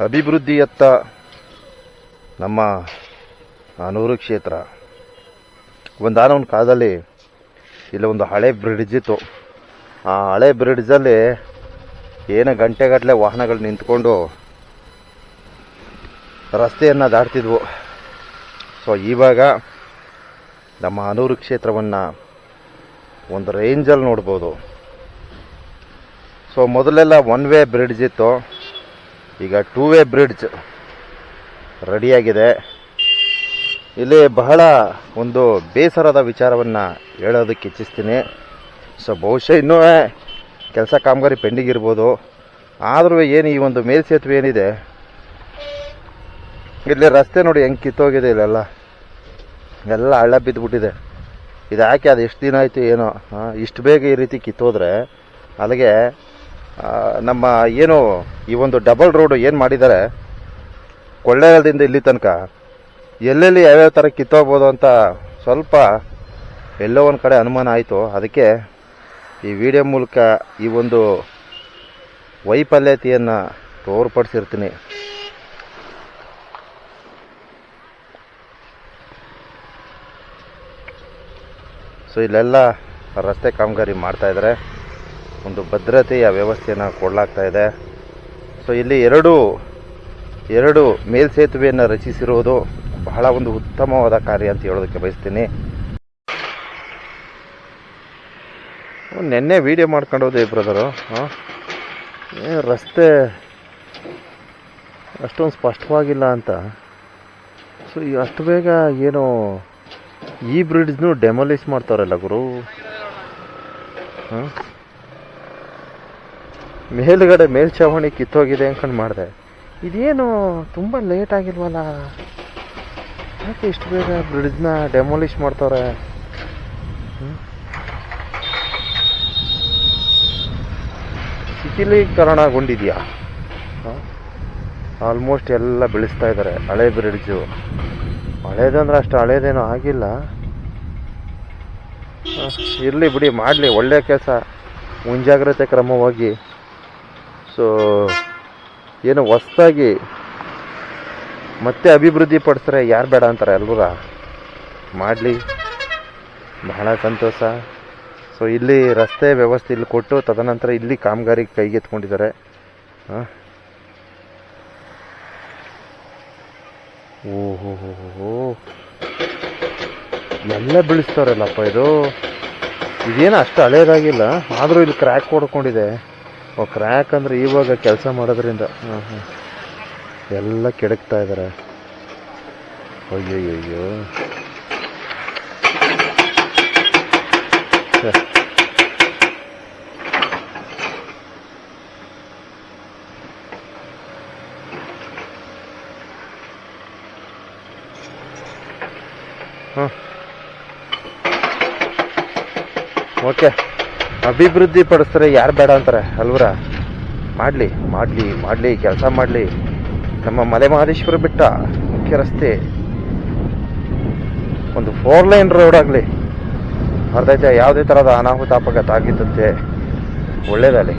ಅಭಿವೃದ್ಧಿಯತ್ತ ನಮ್ಮ ಅನೂರು ಕ್ಷೇತ್ರ. ಒಂದಾನ ಒಂದು ಕಾಲದಲ್ಲಿ ಇಲ್ಲಿ, ಒಂದು ಹಳೆ ಬ್ರಿಡ್ಜ್ ಇತ್ತು. ಆ ಹಳೆ ಬ್ರಿಡ್ಜಲ್ಲಿ ಏನು ಗಂಟೆಗಟ್ಟಲೆ ವಾಹನಗಳು ನಿಂತ್ಕೊಂಡು ರಸ್ತೆಯನ್ನು ದಾಟ್ತಿದ್ವು. ಸೊ ಇವಾಗ ನಮ್ಮ ಅನೂರು ಕ್ಷೇತ್ರವನ್ನು ಒಂದು ರೇಂಜಲ್ಲಿ ನೋಡ್ಬೋದು. ಸೊ ಮೊದಲೆಲ್ಲ ಒನ್ ವೇ ಬ್ರಿಡ್ಜ್ ಇತ್ತು. ಈಗ ಟೂ ವೇ ಬ್ರಿಡ್ಜ್ ರೆಡಿಯಾಗಿದೆ ಇಲ್ಲಿ ಬಹಳ ಒಂದು ಬೇಸರದ ವಿಚಾರವನ್ನು ಹೇಳೋದಕ್ಕೆ ಇಚ್ಛಿಸ್ತೀನಿ. ಸೊ ಬಹುಶಃ ಇನ್ನೂ ಕೆಲಸ ಕಾಮಗಾರಿ ಪೆಂಡಿಂಗ್ ಇರ್ಬೋದು. ಆದರೂ ಏನು ಈ ಒಂದು ಮೇಲ್ಸೇತುವೆ ಏನಿದೆ? ಇಲ್ಲಿ ರಸ್ತೆ ನೋಡಿ ಹೆಂಗೆ ಕಿತ್ತೋಗಿದೆ ಇಲ್ಲೆಲ್ಲ. ಎಲ್ಲ ಹಳ್ಳ ಬಿದ್ದುಬಿಟ್ಟಿದೆ ಇದು ಯಾಕೆ ಅದು ಎಷ್ಟು ದಿನ ಆಯಿತು, ಏನೋ ಇಷ್ಟು ಬೇಗ ಈ ರೀತಿ ಕಿತ್ತೋದ್ರೆ, ಅಲ್ಲಿಗೆ ನಮ್ಮ ಏನು ಈ ಒಂದು ಡಬಲ್ ರೋಡು ಏನು ಮಾಡಿದ್ದಾರೆ ಕೊಳ್ಳೇಗಾಲದಿಂದ ಇಲ್ಲಿ ತನಕ, ಎಲ್ಲೆಲ್ಲಿ ಯಾವ್ಯಾವ ಥರ ಕಿತ್ತೋಗ್ಬೋದು ಅಂತ ಸ್ವಲ್ಪ ಎಲ್ಲೋ ಒಂದು ಕಡೆ ಅನುಮಾನ ಆಯಿತು. ಅದಕ್ಕೆ ಈ ವಿಡಿಯೋ ಮೂಲಕ ಈ ಒಂದು ವೈಫಲ್ಯತೆಯನ್ನು ತೋರ್ಪಡಿಸಿರ್ತೀನಿ. ಸೊ ಇಲ್ಲೆಲ್ಲ ರಸ್ತೆ ಕಾಮಗಾರಿ ಮಾಡ್ತಾ ಇದ್ದಾರೆ. ಒಂದು ಭದ್ರತೆಯ ವ್ಯವಸ್ಥೆಯನ್ನು ಕೊಡಲಾಗ್ತಾ ಇದೆ. ಸೊ ಇಲ್ಲಿ ಎರಡು ಎರಡು ಮೇಲ್ಸೇತುವೆಯನ್ನು ರಚಿಸಿರುವುದು ಬಹಳ ಒಂದು ಉತ್ತಮವಾದ ಕಾರ್ಯ ಅಂತ ಹೇಳೋದಕ್ಕೆ ಬಯಸ್ತೀನಿ. ನಿನ್ನೆ ವಿಡಿಯೋ ಮಾಡ್ಕೊಂಡು ಹೋದೆ ಬ್ರದರು. ಹಾಂ? ರಸ್ತೆ ಅಷ್ಟೊಂದು ಸ್ಪಷ್ಟವಾಗಿಲ್ಲ ಅಂತ. ಸೊ ಈ ಅಷ್ಟು ಬೇಗ ಏನು ಈ ಬ್ರಿಡ್ಜ್ನು ಡೆಮೊಲಿಷ್ ಮಾಡ್ತಾರಲ್ಲ ಗುರು. ಹಾಂ? ಮೇಲ್ಗಡೆ ಮೇಲ್ಛಾವಣಿ ಕಿತ್ತೋಗಿದೆ ಅನ್ಕೊಂಡು ಮಾಡಿದೆ. ಇದೇನು ತುಂಬ ಲೇಟ್ ಆಗಿಲ್ವಲ್ಲ? ಯಾಕೆ ಇಷ್ಟು ಬೇಗ ಬ್ರಿಡ್ಜ್ನ ಡೆಮೊಲಿಷ್ ಮಾಡ್ತಾರೆ ಹ್ಮ್? ಶಿಥಿಲೀಕರಣಗೊಂಡಿದೆಯಾ ಆಲ್ಮೋಸ್ಟ್ ಎಲ್ಲ ಬೆಳೆಸ್ತಾ ಇದ್ದಾರೆ ಹಳೆ ಬ್ರಿಡ್ಜು ಹಳೇದಂದ್ರೆ ಅಷ್ಟು ಹಳೇದೇನೋ ಆಗಿಲ್ಲ. ಇರಲಿ ಬಿಡಿ, ಮಾಡಲಿ ಒಳ್ಳೆಯ ಕೆಲಸ. ಮುಂಜಾಗ್ರತೆ ಕ್ರಮವಾಗಿ. ಸೊ, ಏನು ಹೊಸ್ದಾಗಿ ಮತ್ತೆ ಅಭಿವೃದ್ಧಿ ಪಡಿಸ್ರೆ ಯಾರು ಬೇಡ ಅಂತಾರೆ ಎಲ್ಲರೂ ಮಾಡಲಿ. ಬಹಳ ಸಂತೋಷ. ಸೊ, ಇಲ್ಲಿ ರಸ್ತೆ ವ್ಯವಸ್ಥೆ ಇಲ್ಲಿ ಕೊಟ್ಟು ತದನಂತರ ಇಲ್ಲಿ ಕಾಮಗಾರಿ ಕೈಗೆತ್ಕೊಂಡಿದ್ದಾರೆ ಹಾಂ? ಓಹೋ ಎಲ್ಲ ಬೆಳೆಸ್ತಾರಲ್ಲಪ್ಪ ಇದು? ಇದೇನು ಅಷ್ಟು ಹಳೇದಾಗಿಲ್ಲ. ಆದರೂ ಇಲ್ಲಿ ಕ್ರ್ಯಾಕ್ ಹೊಡ್ಕೊಂಡಿದೆ. ಕ್ರ್ಯಾಕ್ ಅಂದರೆ ಇವಾಗ ಕೆಲಸ ಮಾಡೋದ್ರಿಂದ. ಹಾಂ ಹಾಂ ಎಲ್ಲ ಕೆಡಕ್ತಾ ಇದ್ದಾರೆ ಅಯ್ಯಯ್ಯೋ. ಹಾಂ. ಓಕೆ. ಅಭಿವೃದ್ಧಿ ಪಡಿಸ್ತಾರೆ ಯಾರು ಬೇಡ ಅಂತಾರೆ? ಅಲ್ವರ? ಮಾಡಲಿ ಮಾಡಲಿ ಮಾಡಲಿ, ಕೆಲಸ ಮಾಡಲಿ. ನಮ್ಮ ಮಲೆ ಮಹದೇಶ್ವರ ಬೆಟ್ಟ ಮುಖ್ಯ ರಸ್ತೆ. ಒಂದು ಫೋರ್ ಲೈನ್ ರೋಡ್ ಆಗಲಿ. ಅರ್ಧೈತೆ ಯಾವುದೇ ಥರದ ಅನಾಹುತ, ಅಪಘಾತ ಆಗಿದ್ದಂತೆ ಒಳ್ಳೇದಾಗಲಿ.